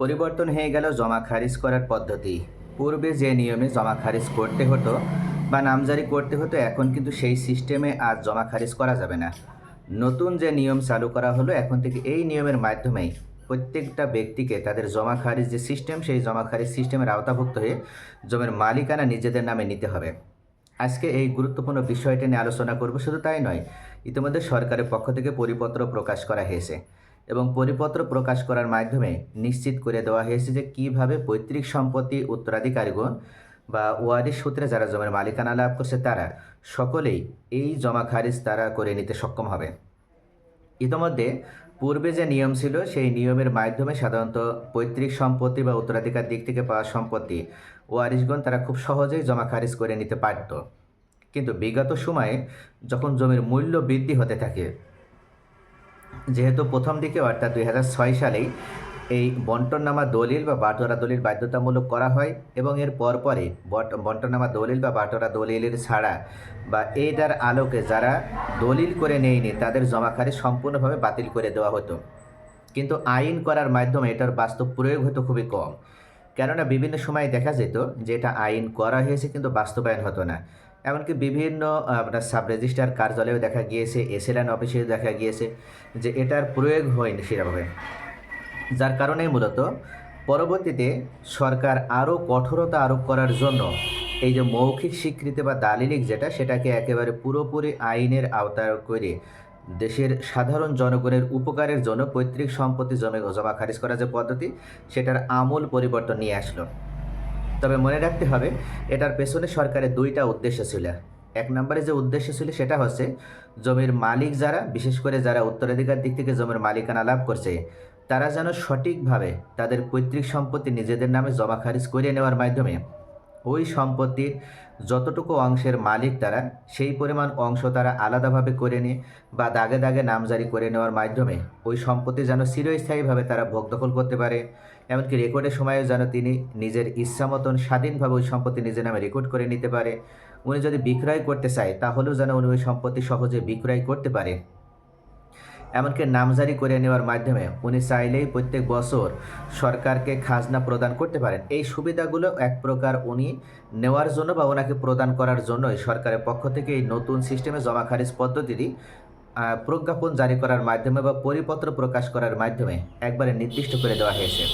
পরিবর্তন হয়ে গেল জমা খারিজ করার পদ্ধতি। পূর্বে যে নিয়মে জমা খারিজ করতে হতো বা নামজারি করতে হতো, এখন কিন্তু সেই সিস্টেমে আজ জমা খারিজ করা যাবে না। নতুন যে নিয়ম চালু করা হলো, এখন থেকে এই নিয়মের মাধ্যমেই প্রত্যেকটা ব্যক্তিকে তাদের জমা খারিজ যে সিস্টেম, সেই জমা খারিজ সিস্টেমের আওতাভুক্ত হয়ে জমির মালিকানা নিজেদের নামে নিতে হবে। আজকে এই গুরুত্বপূর্ণ বিষয়টি নিয়ে আলোচনা করব, শুধু তাই নয়, ইতিমধ্যে সরকারের পক্ষ থেকে পরিপত্র প্রকাশ করা হয়েছে। এবং পরিপত্র প্রকাশ করার মাধ্যমে নিশ্চিত করে দেওয়া হয়েছে যে কীভাবে পৈতৃক সম্পত্তি উত্তরাধিকারীগণ বা ওয়ারিশ সূত্রে যারা জমির মালিকানা লাভ করছে তারা সকলেই এই জমা খারিজ তারা করে নিতে সক্ষম হবে। ইতোমধ্যে পূর্বে যে নিয়ম ছিল, সেই নিয়মের মাধ্যমে সাধারণত পৈতৃক সম্পত্তি বা উত্তরাধিকার দিক থেকে পাওয়া সম্পত্তি ওয়ারিশগণ তারা খুব সহজেই জমা খারিজ করে নিতে পারত। কিন্তু বিগত সময়ে যখন জমির মূল্য বৃদ্ধি হতে থাকে যেহেতু প্রথম দিকে অর্থাৎ দুই হাজার ছয় সালেই এই বন্টননামা দলিল বা বাটোয়ারা দলিল বাধ্যতামূলক করা হয় এবং এর পরপরে বন্টননামা দলিল বা বাটোয়ারা দলিলের ছাড়া বা এইটার আলোকে যারা দলিল করে নেয়নি, তাদের জমাখারি সম্পূর্ণভাবে বাতিল করে দেওয়া হতো। কিন্তু আইন করার মাধ্যমে এটার বাস্তব প্রয়োগ হতো খুবই কম। কেননা বিভিন্ন সময় দেখা যেত যে এটা আইন করা হয়েছে কিন্তু বাস্তবায়ন হতো না। এমনকি বিভিন্ন আপনার সাব রেজিস্ট্রার কার্যালয়েও দেখা গিয়েছে, এসএলএন অফিসেও দেখা গিয়েছে যে এটার প্রয়োগ হয়নি সেভাবে যার কারণে মূলত পরবর্তীতে সরকার আরও কঠোরতা আরোপ করার জন্য এই যে মৌখিক স্বীকৃতি বা দালিলিক যেটা, সেটাকে একেবারে পুরোপুরি আইনের আওতায় করে দেশের সাধারণ জনগণের উপকারের জন্য, পৈতৃক সম্পত্তি জমে জমা খারিজ করার যে পদ্ধতি, সেটার আমূল পরিবর্তন নিয়ে আসলো। তবে মনে রাখতে হবে, এটার পেছনে সরকারের দুইটা উদ্দেশ্য ছিল। এক নম্বরে যে উদ্দেশ্য ছিল সেটা হচ্ছে, জমির মালিক যারা, বিশেষ করে যারা উত্তরাধিকার দিক থেকে জমির মালিকানা লাভ করছে, তারা যেন সঠিকভাবে তাদের পৈতৃক সম্পত্তি নিজেদের নামে জমা খারিজ করিয়ে নেওয়ার মাধ্যমে ওই সম্পত্তির যতটুকু অংশের মালিক তারা, সেই পরিমাণ অংশ তারা আলাদাভাবে করে নিয়ে বা দাগে দাগে নামজারি করে নেওয়ার মাধ্যমে ওই সম্পত্তি যেন চিরস্থায়ীভাবে তারা ভোগ দখল করতে পারে। এমনকি রেকর্ডের সময়ও যেন তিনি নিজের ইচ্ছা মতন স্বাধীনভাবে ওই সম্পত্তি নিজের নামে রেকর্ড করে নিতে পারে। উনি যদি বিক্রয় করতে চায়, তাহলেও যেন উনি ওই সম্পত্তি সহজে বিক্রয় করতে পারে। এমনকি নামজারি করে নেওয়ার মাধ্যমে উনি চাইলেই প্রত্যেক বছর সরকারকে খাজনা প্রদান করতে পারেন। এই সুবিধাগুলো এক প্রকার উনি নেওয়ার জন্য বা ওনাকে প্রদান করার জন্যই সরকারের পক্ষ থেকে এই নতুন সিস্টেমে জমা খারিজ পদ্ধতিটি প্রজ্ঞাপন জারি করার মাধ্যমে বা পরিপত্র প্রকাশ করার মাধ্যমে একবারে নির্দিষ্ট করে দেওয়া হয়েছে।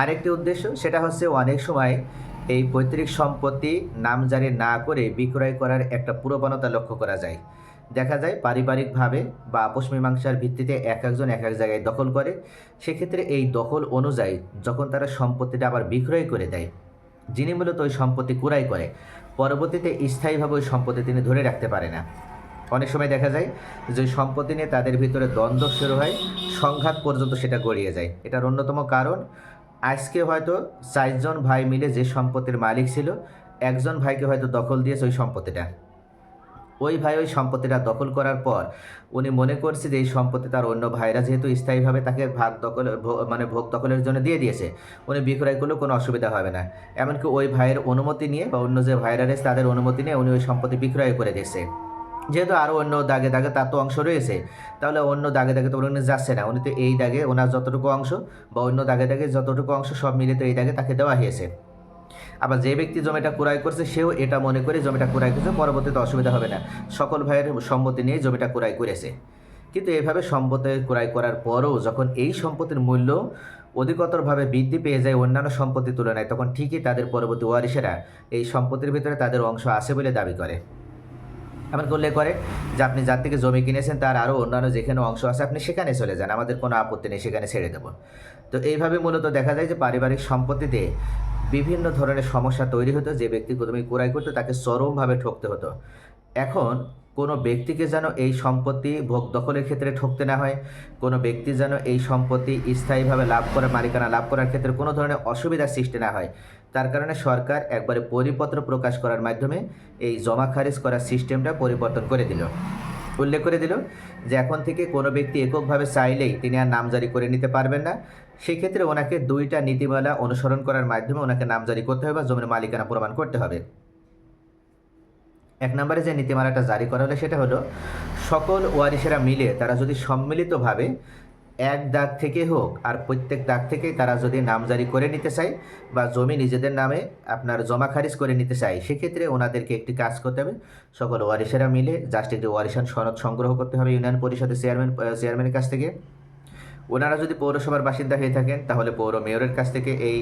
আরেকটি উদ্দেশ্য সেটা হচ্ছে অনেক সময় এই পৈতৃক সম্পত্তি নামজারি না করে বিক্রয় করার একটা প্রবণতা লক্ষ্য করা যায়। দেখা যায় পারিবারিকভাবে বা আপোষ মীমাংসার ভিত্তিতে এক একজন এক এক জায়গায় দখল করে। সেক্ষেত্রে এই দখল অনুযায়ী যখন তারা সম্পত্তিটা আবার বিক্রয় করে দেয়, যিনি মূলত ওই সম্পত্তি কুড়াই করে, পরবর্তীতে স্থায়ীভাবে ওই সম্পত্তি তিনি ধরে রাখতে পারে না। অনেক সময় দেখা যায় যে সম্পত্তি নিয়ে তাদের ভিতরে দ্বন্দ্ব শুরু হয়, সংঘাত পর্যন্ত সেটা গড়িয়ে যায়। এটার অন্যতম কারণ, আজকে হয়তো চারজন ভাই মিলে যে সম্পত্তির মালিক ছিল, একজন ভাইকে হয়তো দখল দিয়েছে ওই সম্পত্তিটা। ওই ভাই ওই সম্পত্তিটা দখল করার পর উনি মনে করছে যে এই সম্পত্তি তার অন্য ভাইরা যেহেতু স্থায়ীভাবে তাকে ভাগ দখল মানে ভোগ দখলের জন্য দিয়ে দিয়েছে, উনি বিক্রয় করলেও কোনো অসুবিধা হবে না। এমনকি ওই ভাইয়ের অনুমতি নিয়ে বা অন্য যে ভাইরা রয়েছে তাদের অনুমতি নিয়ে উনি ওই সম্পত্তি বিক্রয় করে দিয়েছে। যেহেতু আরও অন্য দাগে দাগে তার তো অংশ রয়েছে, তাহলে অন্য দাগে দাগে তো উনি যাচ্ছে না। উনি তো এই দাগে ওনার যতটুকু অংশ বা অন্য দাগে দাগে যতটুকু অংশ সব মিলে তো এই দাগে তাকে দেওয়া হয়েছে। আবার যে ব্যক্তি জমিটা ক্রয় করছে, সেও এটা মনে করে জমিটা ক্রয় করছে, পরবর্তীতে অসুবিধা হবে না। সকল ভাইয়ের সম্মতি নিয়ে জমিটা ক্রয় করেছে। কিন্তু এভাবে সম্পত্তি ক্রয় করার পরও যখন এই সম্পত্তির মূল্য অধিকতরভাবে বৃদ্ধি পেয়ে যায় অন্যান্য সম্পত্তির তুলনায়, তখন ঠিকই তাদের পরবর্তী ওয়ারিশেরা এই সম্পত্তির ভিতরে তাদের অংশ আছে বলে দাবি করে। এমন করলে করে যে আপনি যার থেকে জমি কিনেছেন, তার আরও অন্যান্য যেখানে অংশ আছে, আপনি সেখানে চলে যান। আমাদের কোনো আপত্তি নেই, সেখানে ছেড়ে দেবো। তো এইভাবে মূলত দেখা যায় যে পারিবারিক সম্পত্তিতে বিভিন্ন ধরনের সমস্যা তৈরি হতো, যে ব্যক্তি জমি ক্রয় করতো, তাকে চরমভাবে ঠকতে হতো। এখন কোনো ব্যক্তিকে যেন এই সম্পত্তি ভোগ দখলের ক্ষেত্রে ঠকতে না হয়, কোনো ব্যক্তি যেন এই সম্পত্তি স্থায়ীভাবে লাভ করার মালিকানা লাভ করার ক্ষেত্রে কোনো ধরনের অসুবিধার সৃষ্টি না হয়। তার কারণে সরকার একবারে পরিপত্র প্রকাশ করার মাধ্যমে এই জমা খারিজ করার সিস্টেমটা পরিবর্তন করে দিল। উল্লেখ করে দিল যে, এখন থেকে কোনো ব্যক্তি এককভাবে চাইলেই তিনি আর নামজারি করে নিতে পারবেন না। সেক্ষেত্রে ওনাকে দুইটা নীতিমালা অনুসরণ করার মাধ্যমে ওনাকে নামজারি করতে হবে বা জমির মালিকানা প্রমাণ করতে হবে। এক নম্বরে যে নীতিমালাটা জারি করা হলো সেটা হলো, সকল ওয়ারিশেরা মিলে তারা যদি সম্মিলিতভাবে এক দাগ থেকে হোক আর প্রত্যেক দাগ থেকেই তারা যদি নামজারি করে নিতে চায় বা জমি নিজেদের নামে আপনার জমা খারিজ করে নিতে চায়, সেক্ষেত্রে ওনাদেরকে একটি কাজ করতে হবে। সকল ওয়ারিশেরা মিলে জাস্ট একটি ওয়ারিশান সনদ সংগ্রহ করতে হবে ইউনিয়ন পরিষদের চেয়ারম্যান চেয়ারম্যানের কাছ থেকে। ওনারা যদি পৌরসভার বাসিন্দা হয়ে থাকেন, তাহলে পৌর মেয়রের কাছ থেকে এই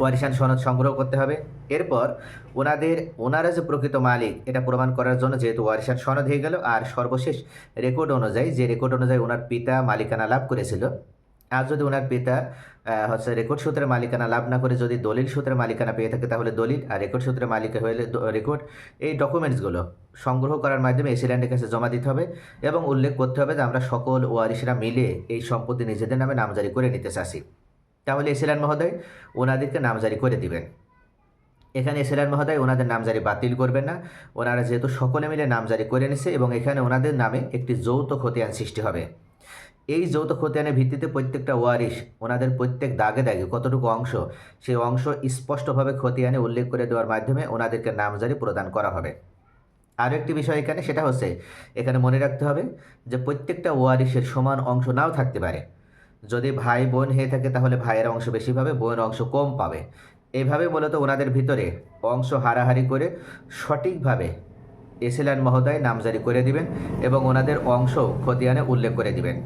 ওয়ারিশান সনদ সংগ্রহ করতে হবে। এরপর ওনাদের, ওনারা যে প্রকৃত মালিক, এটা প্রমাণ করার জন্য যেহেতু ওয়ারিশান সনদ হয়ে গেল, আর সর্বশেষ রেকর্ড অনুযায়ী, যে রেকর্ড অনুযায়ী ওনার পিতা মালিকানা লাভ করেছিল আর যদি ওনার পিতা হচ্ছে রেকর্ড সূত্রে মালিকানা লাভ না করে যদি দলিল সূত্রে মালিকানা পেয়ে থাকে, তাহলে দলিল আর রেকর্ড সূত্রের মালিকা হলে রেকর্ড এই ডকুমেন্টসগুলো সংগ্রহ করার মাধ্যমে এসিল্যান্ডের কাছে জমা দিতে হবে এবং উল্লেখ করতে হবে যে আমরা সকল ওয়ারিশরা মিলে এই সম্পত্তি নিজেদের নামে নামজারি করে নিতে চাচ্ছি। তাহলে এসিল্যান্ড মহোদয়, ওনাদেরকে নামজারি করে দিবেন। এখানে এসিল্যান্ড মহোদয়, ওনাদের নামজারি বাতিল করবেন না। ওনারা যেহেতু সকলে মিলে নামজারি করে নিছে এবং এখানে ওনাদের নামে একটি যৌথ খতিয়ান সৃষ্টি হবে। এই যৌথ খতিয়ানের ভিত্তিতে প্রত্যেকটা ওয়ারিশ, ওনাদের প্রত্যেক দাগে দাগে কতটুকু অংশ, সেই অংশ স্পষ্টভাবে খতিয়ানে উল্লেখ করে দেওয়ার মাধ্যমে ওনাদেরকে নামজারি প্রদান করা হবে। আরও একটি বিষয় এখানে, সেটা হচ্ছে, এখানে মনে রাখতে হবে যে প্রত্যেকটা ওয়ারিশের সমান অংশ নাও থাকতে পারে। যদি ভাই বোন হয়ে থাকে তাহলে ভাইয়ের অংশ বেশি পাবে, বোনের অংশ কম পাবে। এভাবে মূলত ওনাদের ভিতরে অংশ হারাহারি করে সঠিকভাবে এসিল্যান্ড মহোদয় নামজারি করে দিবেন এবং ওনাদের অংশ খতিয়ানে উল্লেখ করে দিবেন।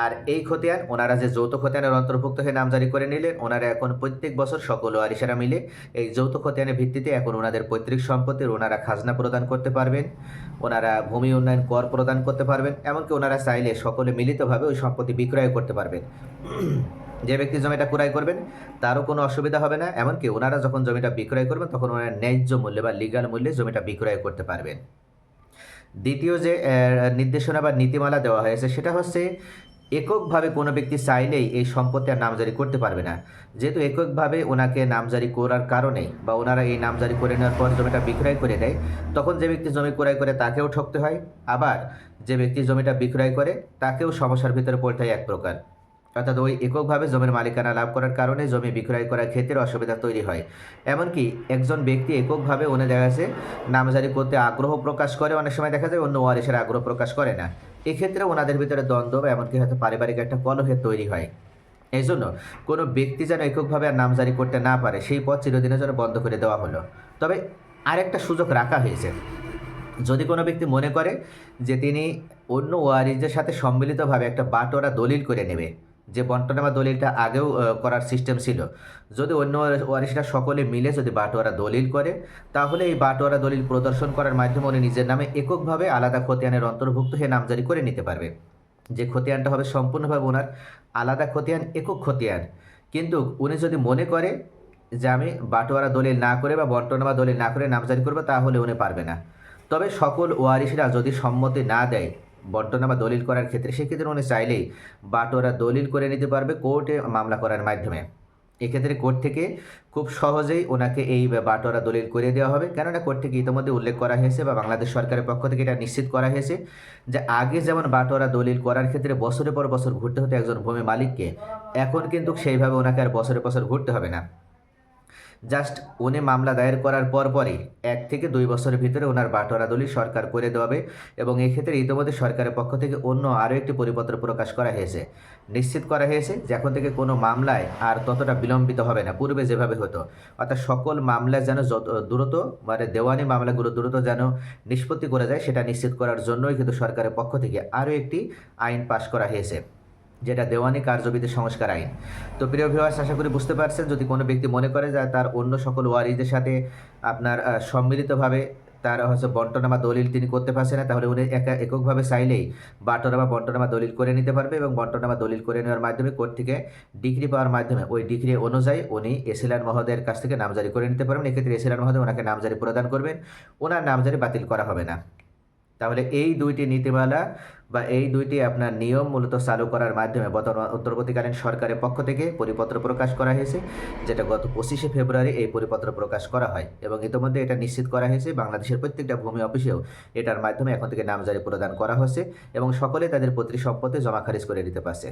আর এই খতিয়ান, ওনারা যে যৌথ খতিয়ানের অন্তর্ভুক্ত হয়ে নামজারি করে নিলেন, ওনারা এখন প্রত্যেক বছর সকল ওয়ারিসারা মিলে এই যৌথ খতিয়ানের ভিত্তিতে এখন ওনাদের পৈতৃক সম্পত্তির ওনারা খাজনা প্রদান করতে পারবেন, ওনারা ভূমি উন্নয়ন কর প্রদান করতে পারবেন, এমনকি ওনারা চাইলে সকলে মিলিতভাবে ওই সম্পত্তি বিক্রয় করতে পারবেন। যে ব্যক্তি জমিটা ক্রয় করবেন, তারও কোনো অসুবিধা হবে না, এমনকি ওনারা যখন জমিটা বিক্রয় করবেন, তখন ওনারা ন্যায্য মূল্যে বা লিগাল মূল্যে জমিটা বিক্রয় করতে পারবেন। দ্বিতীয় যে নির্দেশনা বা নীতিমালা দেওয়া হয়েছে, সেটা হচ্ছে এককভাবে কোনো ব্যক্তি চাইলেই এই সম্পত্তি আর নামজারি করতে পারবে না। যেহেতু এককভাবে ওনাকে নামজারি করার কারণে বা ওনারা এই নামজারি করে নেওয়ার পর জমিটা বিক্রয় করে দেয়, তখন যে ব্যক্তি জমি ক্রয় করে তাকেও ঠকতে হয়, আবার যে ব্যক্তি জমিটা বিক্রয় করে তাকেও সমস্যার ভিতরে পড়তে এক প্রকার। অর্থাৎ ওই এককভাবে জমির মালিকানা লাভ করার কারণে জমি বিক্রয় করার ক্ষেত্রে অসুবিধা তৈরি হয়। এমনকি একজন ব্যক্তি এককভাবে দেখা যাচ্ছে নামজারি করতে আগ্রহ প্রকাশ করে, অনেক সময় দেখা যায় অন্য ওয়ারিসের আগ্রহ প্রকাশ করে না। এক্ষেত্রে ওনাদের ভিতরে দ্বন্দ্ব বা এমনকি হয়তো পারিবারিক একটা কলহের তৈরি হয়। এই জন্য কোনো ব্যক্তি যেন এককভাবে আর নামজারি করতে না পারে, সেই পথ চিরদিনের জন্য বন্ধ করে দেওয়া হলো। তবে আরেকটা সুযোগ রাখা হয়েছে। যদি কোনো ব্যক্তি মনে করে যে তিনি অন্য ওয়ারিজের সাথে সম্মিলিতভাবে একটা বাটোরা দলিল করে নেবে যে বন্টনামা দলিলটা আগেও করার সিস্টেম ছিল। যদি অন্য ওয়ারিসরা সকলে মিলে যদি বাটোয়ারা দলিল করে, তাহলে এই বাটোয়ারা দলিল প্রদর্শন করার মাধ্যমে উনি নিজের নামে এককভাবে আলাদা খতিয়ানের অন্তর্ভুক্ত হয়ে নামজারি করে নিতে পারবে। যে খতিয়ানটা হবে সম্পূর্ণভাবে ওনার আলাদা খতিয়ান, একক খতিয়ান। কিন্তু উনি যদি মনে করে যে আমি বাটোয়ারা দলিল না করে বা বন্টনামা দলিল না করে নামজারি করব, তাহলে উনি পারবে না। তবে সকল ওয়ারিশরা যদি সম্মতি না দেয় বন্টনামা দলিল করার ক্ষেত্রে, সেক্ষেত্রে উনি চাইলেই বাটোয়ারা দলিল করে নিতে পারবে, কোর্টে মামলা করার মাধ্যমে। এক্ষেত্রে কোর্ট থেকে খুব সহজেই ওনাকে এই বাটোয়ারা দলিল করে দেওয়া হবে। কেননা, কোর্ট থেকে ইতিমধ্যে উল্লেখ করা হয়েছে বা বাংলাদেশ সরকারের পক্ষ থেকে এটা নিশ্চিত করা হয়েছে যে আগে যেমন বাটোয়ারা দলিল করার ক্ষেত্রে বছরের পর বছর ঘুরতে হতো একজন ভূমি মালিককে, এখন কিন্তু সেইভাবে ওনাকে আর বছরের বছর ঘুরতে হবে না। জাস্ট উনি মামলা দায়ের করার পর পরই, এক থেকে দুই বছরের ভিতরে ওনার বাটোয়ারা দলিল সরকার করে দেওয়াবে এবং এক্ষেত্রে ইতিমধ্যে সরকারের পক্ষ থেকে অন্য আরও একটি পরিপত্র প্রকাশ করা হয়েছে। নিশ্চিত করা হয়েছে যে এখন থেকে কোনো মামলায় আর ততটা বিলম্বিত হবে না, পূর্বে যেভাবে হতো। অর্থাৎ সকল মামলা যেন যত দ্রুত মানে দেওয়ানি মামলাগুলো দ্রুত যেন নিষ্পত্তি করা যায়, সেটা নিশ্চিত করার জন্যই কিন্তু সরকারের পক্ষ থেকে আরও একটি আইন পাশ করা হয়েছে। যেটা দেওয়ানি কার্যবিধি সংস্কার আইন। তো প্রিয় ভিউয়ার্স আশা করি বুঝতে পারছেন, যদি কোনো ব্যক্তি মনে করে যে তার অন্য সকল ওয়ারিসদের সাথে আপনার সম্মিলিতভাবে তার হচ্ছে বন্টনামা দলিল তিনি করতে পারছে না, তাহলে উনি একা এককভাবে চাইলেই বাটনামা, বন্টনামা দলিল করে নিতে পারবে এবং বন্টনামা দলিল করে নেওয়ার মাধ্যমে কোর্ট থেকে ডিগ্রি পাওয়ার মাধ্যমে, ওই ডিগ্রি অনুযায়ী উনি এসিলান মহোদয়ের কাছ থেকে নামজারি করে নিতে পারবেন। এক্ষেত্রে এসিলান মহোদয় ওনাকে নামজারি প্রদান করবেন, ওনার নামজারি বাতিল করা হবে না। তাহলে এই দুইটি নীতিমালা বা এই দুইটি আপনার নিয়ম মূলত চালু করার মাধ্যমে বর্তমান উত্তরবর্তীকালীন সরকারের পক্ষ থেকে পরিপত্র প্রকাশ করা হয়েছে, যেটা গত পঁচিশে ফেব্রুয়ারি এই পরিপত্র প্রকাশ করা হয় এবং ইতিমধ্যে এটা নিশ্চিত করা হয়েছে। বাংলাদেশের প্রত্যেকটা ভূমি অফিসেও এটার মাধ্যমে এখন থেকে নামজারি প্রদান করা হচ্ছে এবং সকলে তাদের প্রতি সম্পদে জমা খারিজ করে দিতে পারছে।